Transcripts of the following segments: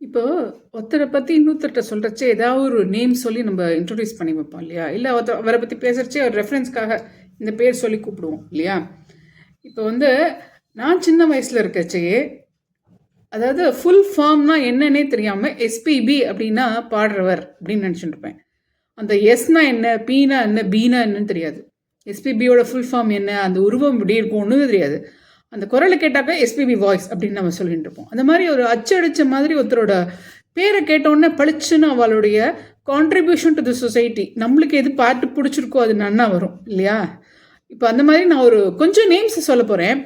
இப்போ ஒருத்தரை பத்தி இன்னொருத்தர்கிட்ட சொல்கிறச்சே ஏதாவது ஒரு நேம் சொல்லி நம்ம இன்ட்ரோடியூஸ் பண்ணி வைப்போம் இல்லையா? இல்ல ஒருத்தர் அவரை பத்தி பேசுறச்சே ஒரு ரெஃபரன்ஸ்க்காக இந்த பேர் சொல்லி கூப்பிடுவோம் இல்லையா? இப்போ வந்து நான் சின்ன வயசுல இருக்கச்சே அதாவது ஃபுல் ஃபார்ம்னா என்னன்னே தெரியாம எஸ்பிபி அப்படின்னா பாடுறவர் அப்படின்னு நினச்சிட்டு இருப்பேன். அந்த எஸ்னா என்ன, பீனா என்ன, பீனா என்னன்னு தெரியாது. எஸ்பிபியோட ஃபுல் ஃபார்ம் என்ன, அந்த உருவம் இப்படி இருக்கும் ஒன்றுமே தெரியாது. அந்த குரலை கேட்டாக்க எஸ்பிபி வாய்ஸ் அப்படின்னு நம்ம சொல்லிட்டு இருப்போம். அந்த மாதிரி ஒரு அச்சடிச்ச மாதிரி ஒருத்தரோட பேரை கேட்டோன்னே பளிச்சுன்னு அவளுடைய கான்ட்ரிபியூஷன் டு தி சொசைட்டி நம்மளுக்கு எது பாட்டு பிடிச்சிருக்கோ அது நன்னா வரும் இல்லையா? இப்போ அந்த மாதிரி நான் ஒரு கொஞ்சம் நேம்ஸ் சொல்ல போகிறேன்.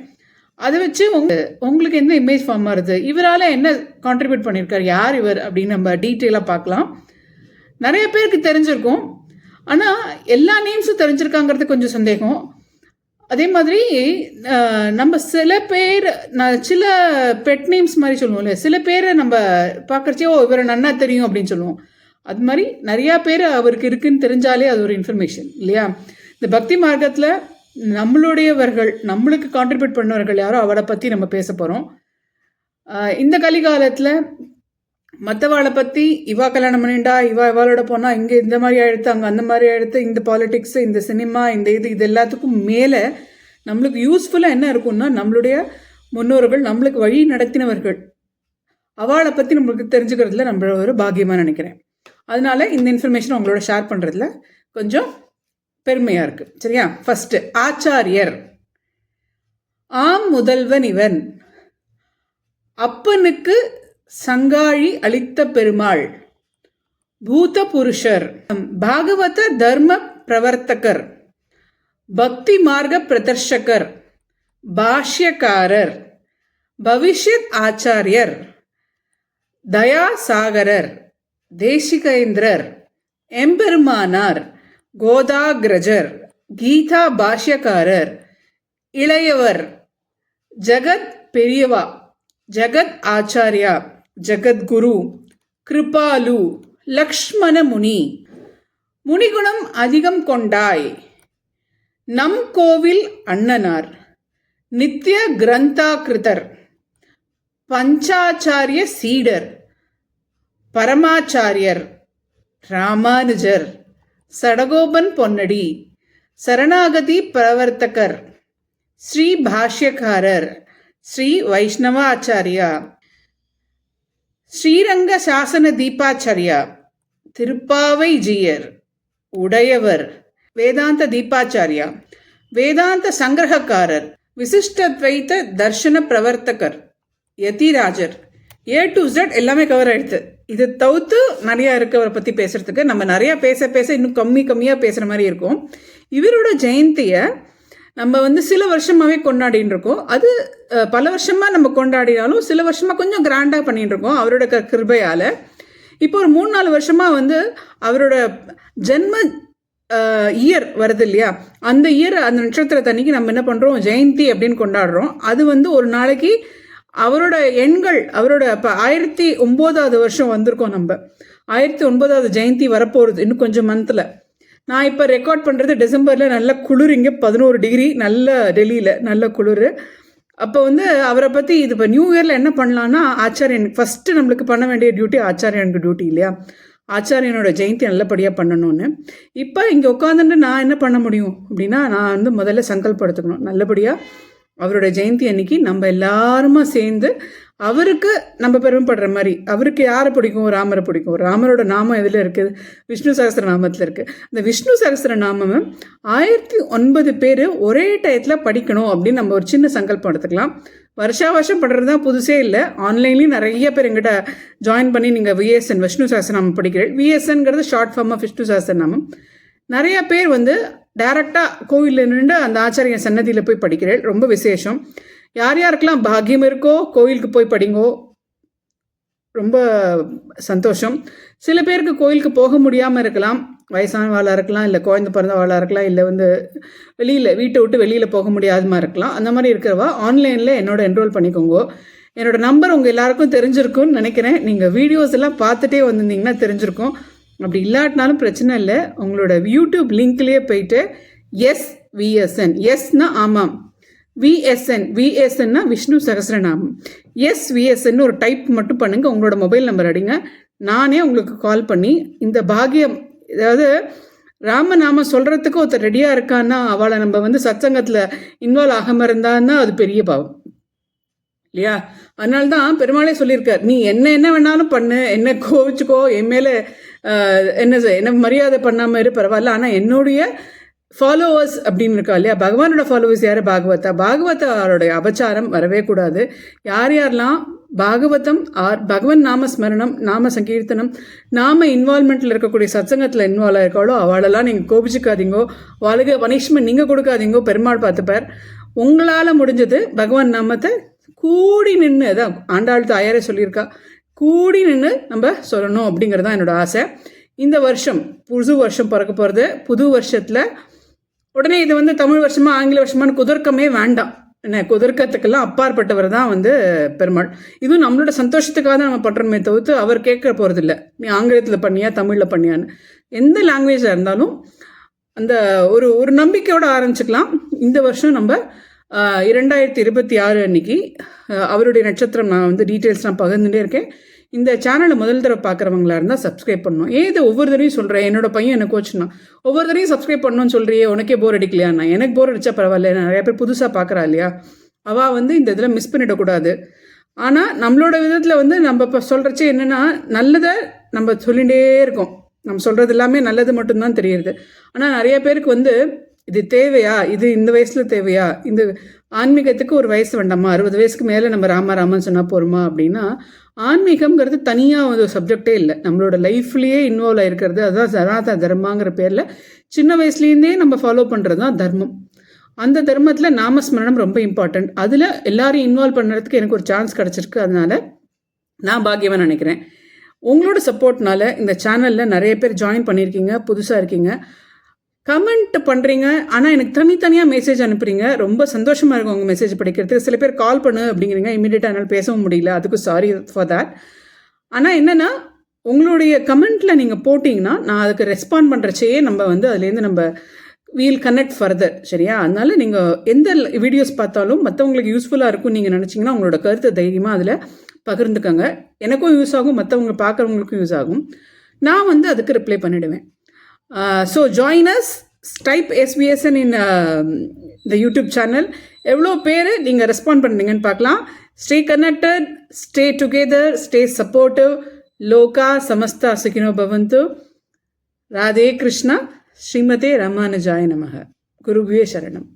அதை வச்சு உங்க உங்களுக்கு என்ன இமேஜ் ஃபார்ம் ஆகுது இவரால் என்ன கான்ட்ரிபியூட் பண்ணியிருக்காரு யார் இவர்? அப்படின்னு நம்ம டீட்டெயிலாக பார்க்கலாம். நிறைய பேருக்கு தெரிஞ்சிருக்கும். ஆனால் எல்லா நேம்ஸும் தெரிஞ்சிருக்காங்கிறது கொஞ்சம் சந்தேகம். அதே மாதிரி நம்ம சில பேர் நான் சில பெட் நேம்ஸ் மாதிரி சொல்லுவோம்ல சில பேரை நம்ம பார்க்குறச்சே ஓ இவரை நன்னா தெரியும் அப்படின்னு சொல்லுவோம். அது மாதிரி நிறையா பேர் அவருக்கு இருக்குன்னு தெரிஞ்சாலே அது ஒரு இன்ஃபர்மேஷன் இல்லையா? இந்த பக்தி மார்க்கத்தில் நம்மளுடையவர்கள் நம்மளுக்கு கான்ட்ரிபியூட் பண்ணவர்கள் யாரோ அவரை பற்றி நம்ம பேச போகிறோம் இந்த கலிகாலத்தில் மற்றவாளை பற்றி இவா கல்யாணம் பண்ணிண்டா இவா இவாளோட போனால் இங்கே இந்த மாதிரி ஆயிடுத்து அங்கே அந்த மாதிரி ஆயிடுத்து இந்த பாலிட்டிக்ஸு இந்த சினிமா இந்த இது இது எல்லாத்துக்கும் மேலே நம்மளுக்கு யூஸ்ஃபுல்லாக என்ன இருக்கும்னா நம்மளுடைய முன்னோர்கள் நம்மளுக்கு வழி நடத்தினவர்கள். அவளை பற்றி நம்மளுக்கு தெரிஞ்சுக்கிறதுல நம்ம ஒரு பாக்கியமாக நினைக்கிறேன். அதனால இந்த இன்ஃபர்மேஷன் உங்களோட ஷேர் பண்ணுறதுல கொஞ்சம் பெருமையாக இருக்குது சரியா? ஃபஸ்ட்டு ஆச்சாரியர். ஆம் முதல்வன் இவன். அப்பனுக்கு சங்காழி அளித்த பெருமாள். பூத புருஷர் பாகவத தர்ம பிரவர்த்தகர். பக்தி மார்க்க பிரதர்ஷகர். பாஷ்யக்காரர். பவிஷ்யத் ஆச்சாரியர். தயாசாகரர். தேசிகேந்திரர். எம்பெருமானார். கோதாகிரஜர். கீதா பாஷ்யக்காரர். இளையவர். ஜகத் பெரியவா. ஜகத் ஆச்சாரியா ஜகத்குரு கிருபாலு லக்ஷ்மண முனி முனிகுணம் அதிகம் கொண்டாய் நம் கோவில் அண்ணனார் நித்ய கிரந்தாகிருதர் பஞ்சாச்சாரிய சீடர் பரமாச்சாரியர் ராமானுஜர் சடகோபன் பொன்னடி சரணாகதி பிரவர்த்தகர் ஸ்ரீ பாஷ்யக்காரர் ஸ்ரீ வைஷ்ணவாச்சாரியா ஸ்ரீரங்க சாசன தீபாச்சாரியா திருப்பாவை ஜீயர் உடையவர் வேதாந்த தீபாச்சாரியா வேதாந்த சங்கிரகக்காரர் விசிஷ்டத்வைத்த தர்ஷன பிரவர்த்தகர் யதிராஜர். ஏ டு ஜெட் எல்லாமே கவர் ஆயிடுது இது தவிர்த்து நிறையா இருக்கவரை பற்றி பேசுறதுக்கு நம்ம நிறையா பேச பேச இன்னும் கம்மி கம்மியாக பேசுகிற மாதிரி இருக்கும். இவரோட ஜெயந்தியை நம்ம வந்து சில வருஷமாகவே கொண்டாடின்னு இருக்கோம் அது பல வருஷமாக நம்ம கொண்டாடினாலும் சில வருஷமாக கொஞ்சம் கிராண்டாக பண்ணிட்டு இருக்கோம் அவரோட க கிருபையால். இப்போ ஒரு மூணு நாலு வருஷமாக வந்து அவரோட ஜென்ம இயர் வருது இல்லையா? அந்த இயர் அந்த நட்சத்திரத்தன்னைக்கு நம்ம என்ன பண்ணுறோம் ஜெயந்தி அப்படின்னு கொண்டாடுறோம். அது வந்து ஒரு நாளைக்கு அவரோட எண்கள் அவரோட இப்போ ஆயிரத்தி ஒம்போதாவது வருஷம் வந்திருக்கோம் நம்ம. ஆயிரத்தி ஒன்பதாவது ஜெயந்தி வரப்போகிறது இன்னும் கொஞ்சம் மந்தில் நான் இப்போ ரெக்கார்ட் பண்ணுறது டிசம்பரில் நல்ல குளிர் இங்கே பதினோரு டிகிரி நல்ல டெல்லியில் நல்ல குளிர். அப்போ வந்து அவரை பற்றி இது இப்போ நியூ இயரில் என்ன பண்ணலான்னா ஆச்சாரியன் ஃபஸ்ட்டு நம்மளுக்கு பண்ண வேண்டிய டியூட்டி ஆச்சாரியனுக்கு டியூட்டி இல்லையா? ஆச்சாரியனோட ஜெயந்தி நல்லபடியாக பண்ணணும்னு. இப்போ இங்கே உட்காந்துட்டு நான் என்ன பண்ண முடியும்? அப்படின்னா நான் வந்து முதல்ல சங்கல்படுத்துக்கணும் நல்லபடியாக அவரோட ஜெயந்தி அன்னைக்கு நம்ம எல்லாருமா சேர்ந்து அவருக்கு நம்ம பெருமைப்படுற மாதிரி அவருக்கு யாரை பிடிக்கும்? ராமரை பிடிக்கும். ராமரோட நாமம் எதில் இருக்குது? விஷ்ணு சகஸ்திர நாமத்தில் இருக்குது அந்த விஷ்ணு சகஸ்திர நாமம் ஆயிரத்தி ஒன்பது பேர் ஒரே டயத்தில் படிக்கணும் அப்படின்னு நம்ம ஒரு சின்ன சங்கல்பம் எடுத்துக்கலாம். வருஷா வருஷம் பண்ணுறது தான் புதுசே இல்லை. ஆன்லைன்லேயும் நிறைய பேர் எங்கிட்ட ஜாயின் பண்ணி நீங்கள் விஎஸ்என் விஷ்ணு சகஸ்திரநாமம் படிக்கிறீர்கள் விஎஸ்என்கிறது short form of Vishnu Sahasranamam நிறைய பேர் வந்து டைரெக்டாக கோவிலில் நின்று அந்த ஆச்சாரியன் சன்னதியில் போய் படிக்கிறேன் ரொம்ப விசேஷம். யார் யாருக்கெல்லாம் பாக்கியம் இருக்கோ கோயிலுக்கு போய் படிங்கோ ரொம்ப சந்தோஷம். சில பேருக்கு கோயிலுக்கு போக முடியாமல் இருக்கலாம். வயசானவாளாக இருக்கலாம் இல்லை குழந்த பிறந்தவாளாக இருக்கலாம் இல்லை வந்து வெளியில் வீட்டை விட்டு வெளியில் போக முடியாதமா இருக்கலாம். அந்த மாதிரி இருக்கிறவா ஆன்லைனில் என்னோட என்ரோல் பண்ணிக்கோங்க. என்னோட நம்பர் உங்கள் எல்லாருக்கும் தெரிஞ்சிருக்கும்னு நினைக்கிறேன். நீங்கள் வீடியோஸ் எல்லாம் பார்த்துட்டே வந்திருந்தீங்கன்னா தெரிஞ்சிருக்கும். அப்படி இல்லாட்டினாலும் பிரச்சனை இல்லை. உங்களோட யூடியூப் லிங்க்லேயே போயிட்டு எஸ் விஎஸ்என் எஸ்னா ஆமாம். விஎஸ்என் விஎஸ்என்னா விஷ்ணு சகஸ்ரநாமம் எஸ் விஎஸ்என் ஒரு டைப் மட்டும் பண்ணுங்க. உங்களோட மொபைல் நம்பர் அடிங்க. நானே உங்களுக்கு கால் பண்ணி இந்த பாகியம் அதாவது ராமநாம சொல்கிறதுக்கு ஒருத்தர் ரெடியாக இருக்கான்னா அவளை நம்ம வந்து சத்சங்கத்தில் இன்வால்வ் ஆகாமல் இருந்தான்னா அது பெரிய பாவம். இல்லையா? அதனால தான் பெருமாளே சொல்லியிருக்கார். நீ என்ன என்ன வேணாலும் பண்ணு. என்ன கோவிச்சுக்கோ என் மேலே என்ன என்ன மரியாதை பண்ணாமல் இரு பரவாயில்ல. ஆனால் என்னுடைய ஃபாலோவர்ஸ் அப்படின்னு இருக்கா இல்லையா? பகவானோட ஃபாலோவர்ஸ் யார்? பாகவதா. பாகவதாரோடைய அபச்சாரம் வரவே கூடாது. யார் யாரெல்லாம் பாகவதம் ஆர் பகவன் நாம ஸ்மரணம் நாம சங்கீர்த்தனம் நாம இன்வால்மெண்ட்டில் இருக்கக்கூடிய சத்சங்கத்தில் இன்வால்வ் ஆயிருக்காளோ அவளெல்லாம் நீங்கள் கோபிச்சுக்காதீங்கோ. அவளுக்கு பனிஷ்மெண்ட் நீங்கள் கொடுக்காதீங்கோ பெருமாள் பார்த்துப்பார். உங்களால் முடிஞ்சது பகவான் நாமத்தை கூடி நின்று அதான் ஆண்டாள் தாயாரே சொல்லியிருக்கா கூடி நின்று நம்ம சொல்லணும் அப்படிங்கிறது தான் என்னோட ஆசை. இந்த வருஷம் புது வருஷம் பிறக்க போகிறது புது வருஷத்தில் உடனே இது வந்து தமிழ் வருஷமா ஆங்கில வருஷமானு குதர்க்கமே வேண்டாம். என்ன குதர்க்கத்துக்கெல்லாம் அப்பாற்பட்டவர் தான் வந்து பெருமாள். இதுவும் நம்மளோட சந்தோஷத்துக்காக தான் நம்ம பண்ணுறோமே தவிர்த்து அவர் கேட்க போகிறதில்ல நீ ஆங்கிலத்தில் பண்ணியா தமிழில் பண்ணியான்னு. எந்த லாங்குவேஜாக இருந்தாலும் அந்த ஒரு ஒரு நம்பிக்கையோடு ஆரம்பிச்சுக்கலாம். இந்த வருஷம் நம்ம இரண்டாயிரத்தி இருபத்தி ஆறு அன்னைக்கு அவருடைய நட்சத்திரம் நான் வந்து டீட்டெயில்ஸ் நான் பகிர்ந்துட்டே இருக்கேன். இந்த சேனலை முதல் தடவை பார்க்குறவங்களா இருந்தால் சப்ஸ்கிரைப் பண்ணணும். ஏது ஒவ்வொரு தடவையும் சொல்கிறேன் என்னோட பையன் எனக்கு கோச்சுனா ஒவ்வொரு தடவையும் சப்ஸ்கிரைப் பண்ணணும்னு சொல்கிறியே உனக்கே போர் அடிக்கலையாண்ணா எனக்கு போர் அடித்தா பரவாயில்ல நிறைய பேர் புதுசாக பார்க்குறா இல்லையா? அவள் வந்து இந்த இதில் மிஸ் பண்ணிடக்கூடாது. ஆனால் நம்மளோட விதத்தில் வந்து நம்ம இப்போ சொல்கிறச்சே என்னென்னா நல்லதை நம்ம சொல்லிகிட்டே இருக்கோம். நம்ம சொல்கிறது எல்லாமே நல்லது மட்டும்தான் தெரியுது. ஆனால் நிறைய பேருக்கு வந்து இது தேவையா? இது இந்த வயசில் தேவையா? இந்த ஆன்மீகத்துக்கு ஒரு வயசு வேண்டாமா? அறுபது வயசுக்கு மேலே நம்ம ராமா ராமன் சொன்னால் போருமா அப்படின்னா ஆன்மீகம்ங்கிறது தனியாக ஒரு சப்ஜெக்டே இல்லை. நம்மளோட லைஃப்லேயே இன்வால்வ் ஆகிருக்கிறது அதுதான் சனாத தர்மாங்கிற பேரில். சின்ன வயசுலேருந்தே நம்ம ஃபாலோ பண்ணுறது தான் தர்மம். அந்த தர்மத்தில் நாமஸ்மரணம் ரொம்ப இம்பார்ட்டண்ட் அதில் எல்லாரையும் இன்வால்வ் பண்ணுறதுக்கு எனக்கு ஒரு சான்ஸ் கிடச்சிருக்கு. அதனால நான் பாக்கியமாக நினைக்கிறேன். உங்களோட சப்போர்ட்னால இந்த சேனலில் நிறைய பேர் ஜாயின் பண்ணியிருக்கீங்க புதுசாக இருக்கீங்க. கமெண்ட் பண்ணுறீங்க ஆனால் எனக்கு தனித்தனியாக மெசேஜ் அனுப்புறீங்க. ரொம்ப சந்தோஷமாக இருக்கும் உங்கள் மெசேஜ் படிக்கிறதுக்கு. சில பேர் கால் பண்ணு அப்படிங்கிறீங்க. இமீடியட்டாக என்னால் பேசவும் முடியல. அதுக்கும் சாரி ஃபார் தேட் ஆனால் என்னென்னா உங்களுடைய கமெண்ட்டில் நீங்கள் போட்டிங்கன்னா நான் அதுக்கு ரெஸ்பாண்ட் பண்ணுறச்சே நம்ம வந்து அதுலேருந்து நம்ம வீல் கனெக்ட் ஃபர்தர் சரியா? அதனால நீங்கள் எந்த வீடியோஸ் பார்த்தாலும் மற்றவங்களுக்கு யூஸ்ஃபுல்லாக இருக்கும் நீங்கள் நினச்சிங்கன்னா உங்களோட கருத்தை தைரியமாக அதில் பகிர்ந்துக்கோங்க. எனக்கும் யூஸ் ஆகும் மற்றவங்க பார்க்குறவங்களுக்கும் யூஸ் ஆகும். நான் வந்து அதுக்கு ரிப்ளை பண்ணிவிடுவேன் so join us type SBSN in இந்த யூடியூப் சேனல் எவ்வளோ பேர் நீங்கள் ரெஸ்பாண்ட் பண்ணுறீங்கன்னு பார்க்கலாம் stay connected stay together stay supportive லோகா சமஸ்தா சுகினோ பவந்து ராதே கிருஷ்ணா ஸ்ரீமதே ராமானுஜாய நமக குருவியே சரணம்